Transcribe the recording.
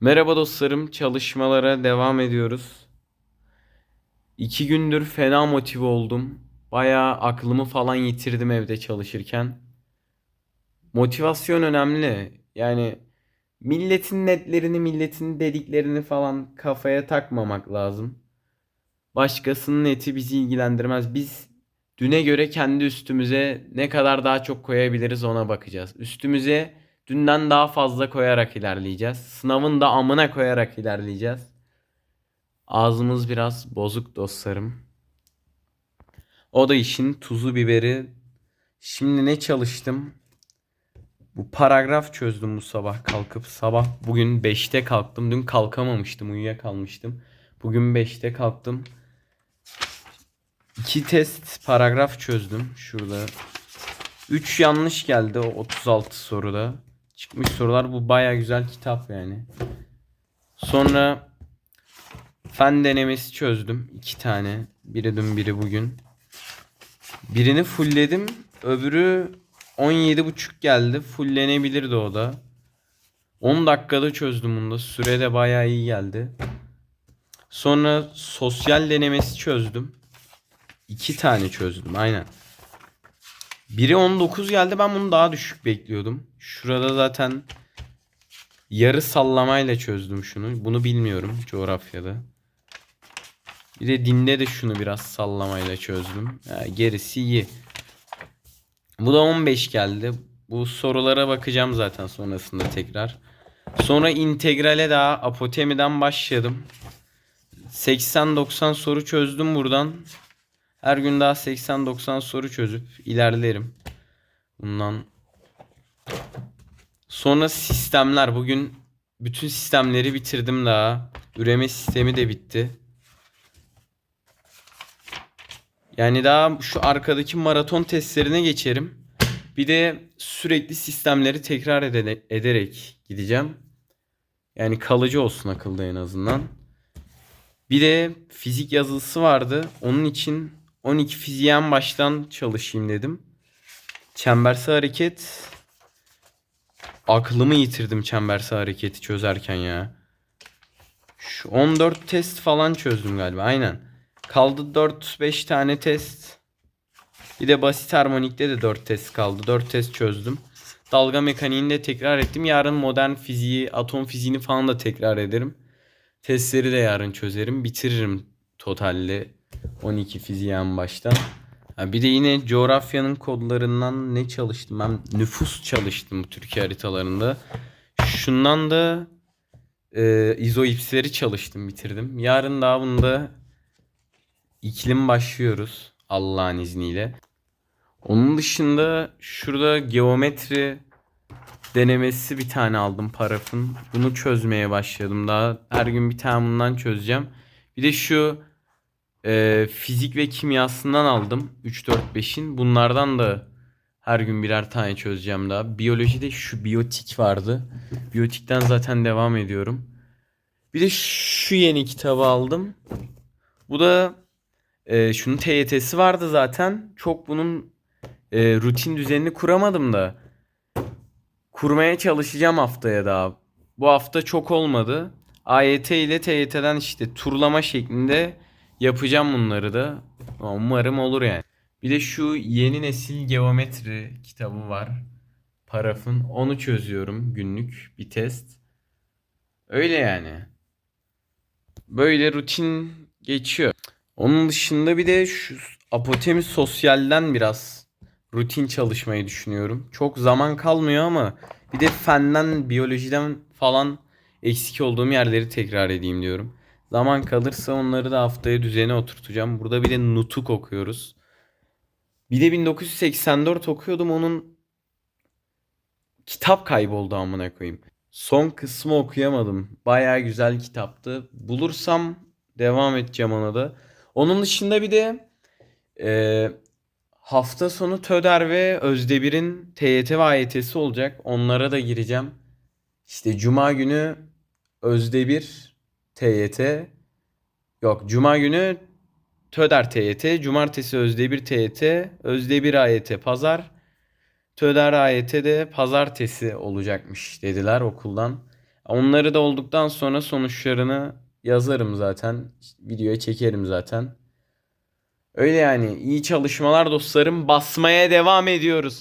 Merhaba dostlarım, çalışmalara devam ediyoruz. İki gündür fena motive oldum. Bayağı aklımı falan yitirdim evde çalışırken. Motivasyon önemli. Yani milletin netlerini, milletin dediklerini falan kafaya takmamak lazım. Başkasının neti bizi ilgilendirmez. Biz düne göre kendi üstümüze ne kadar daha çok koyabiliriz ona bakacağız. Üstümüze dünden daha fazla koyarak ilerleyeceğiz. Sınavın da amına koyarak ilerleyeceğiz. Ağzımız biraz bozuk dostlarım. O da işin tuzu biberi. Şimdi ne çalıştım? Bu paragraf çözdüm bu sabah kalkıp. Sabah bugün 5'te kalktım. Dün kalkamamıştım, uyuyakalmıştım. Bugün 5'te kalktım. İki test paragraf çözdüm şurada. 3 yanlış geldi o 36 soruda. Çıkmış sorular bu baya güzel kitap yani. Sonra fen denemesi çözdüm. iki tane. Biri dün biri bugün. Birini fullledim. Öbürü 17.5 geldi. Fulllenebilirdi o da. 10 dakikada çözdüm bunu da. Süre de bayağı iyi geldi. Sonra sosyal denemesi çözdüm. İki tane çözdüm aynen. Biri 19 geldi ben bunu daha düşük bekliyordum. Şurada zaten yarı sallamayla çözdüm şunu. Bunu bilmiyorum coğrafyada. Bir de dinde de şunu biraz sallamayla çözdüm. Ha, gerisi iyi. Bu da 15 geldi. Bu sorulara bakacağım zaten sonrasında tekrar. Sonra integrale daha apotemiden başladım. 80-90 soru çözdüm buradan. Her gün daha 80-90 soru çözüp ilerlerim. Bundan sonra sistemler. Bugün bütün sistemleri bitirdim daha. Üreme sistemi de bitti. Yani daha şu arkadaki maraton testlerine geçerim. Bir de sürekli sistemleri tekrar ede- ederek gideceğim. Yani kalıcı olsun akılda en azından. Bir de fizik yazılısı vardı. Onun için 12 fiziğen baştan çalışayım dedim. Çembersel hareket aklımı yitirdim çembersel hareketi çözerken ya. Şu 14 test falan çözdüm galiba. Aynen. Kaldı 4-5 tane test. Bir de basit harmonikte de 4 test kaldı. 4 test çözdüm. Dalga mekaniğini de tekrar ettim. Yarın modern fiziği, atom fiziğini falan da tekrar ederim. Testleri de yarın çözerim. Bitiririm totalde 12 fiziğen baştan. Ha bir de yine coğrafyanın kodlarından ne çalıştım? Ben nüfus çalıştım Türkiye haritalarında. Şundan da e, izoipsleri çalıştım bitirdim. Yarın daha bunda iklim başlıyoruz Allah'ın izniyle. Onun dışında şurada geometri denemesi bir tane aldım parafın. Bunu çözmeye başladım daha. Her gün bir tane bundan çözeceğim. Bir de şu e, fizik ve kimyasından aldım. 3, 4, 5'in. Bunlardan da her gün birer tane çözeceğim daha. Biyolojide şu biyotik vardı. Biyotikten zaten devam ediyorum. Bir de şu yeni kitabı aldım. Bu da e, şunun TYT'si vardı zaten. Çok bunun e, rutin düzenini kuramadım da. Kurmaya çalışacağım haftaya daha. Bu hafta çok olmadı. AYT ile TYT'den işte turlama şeklinde yapacağım bunları da. Umarım olur yani. Bir de şu yeni nesil geometri kitabı var. Parafın. Onu çözüyorum günlük bir test. Öyle yani. Böyle rutin geçiyor. Onun dışında bir de şu apotemi sosyalden biraz rutin çalışmayı düşünüyorum. Çok zaman kalmıyor ama bir de fenden, biyolojiden falan eksik olduğum yerleri tekrar edeyim diyorum. Zaman kalırsa onları da haftaya düzene oturtacağım. Burada bir de Nutuk okuyoruz. Bir de 1984 okuyordum onun kitap kayboldu amına koyayım. Son kısmı okuyamadım. Baya güzel kitaptı. Bulursam devam edeceğim ona da. Onun dışında bir de e, hafta sonu Töder ve Özdebir'in TYT ve AYT'si olacak. Onlara da gireceğim. İşte Cuma günü Özdebir TYT. Yok Cuma günü Töder TYT. Cumartesi Özdebir TYT. Özdebir AYT pazar. Töder AYT de pazartesi olacakmış dediler okuldan. Onları da olduktan sonra sonuçlarını yazarım zaten. Videoya çekerim zaten. Öyle yani. İyi çalışmalar dostlarım. Basmaya devam ediyoruz.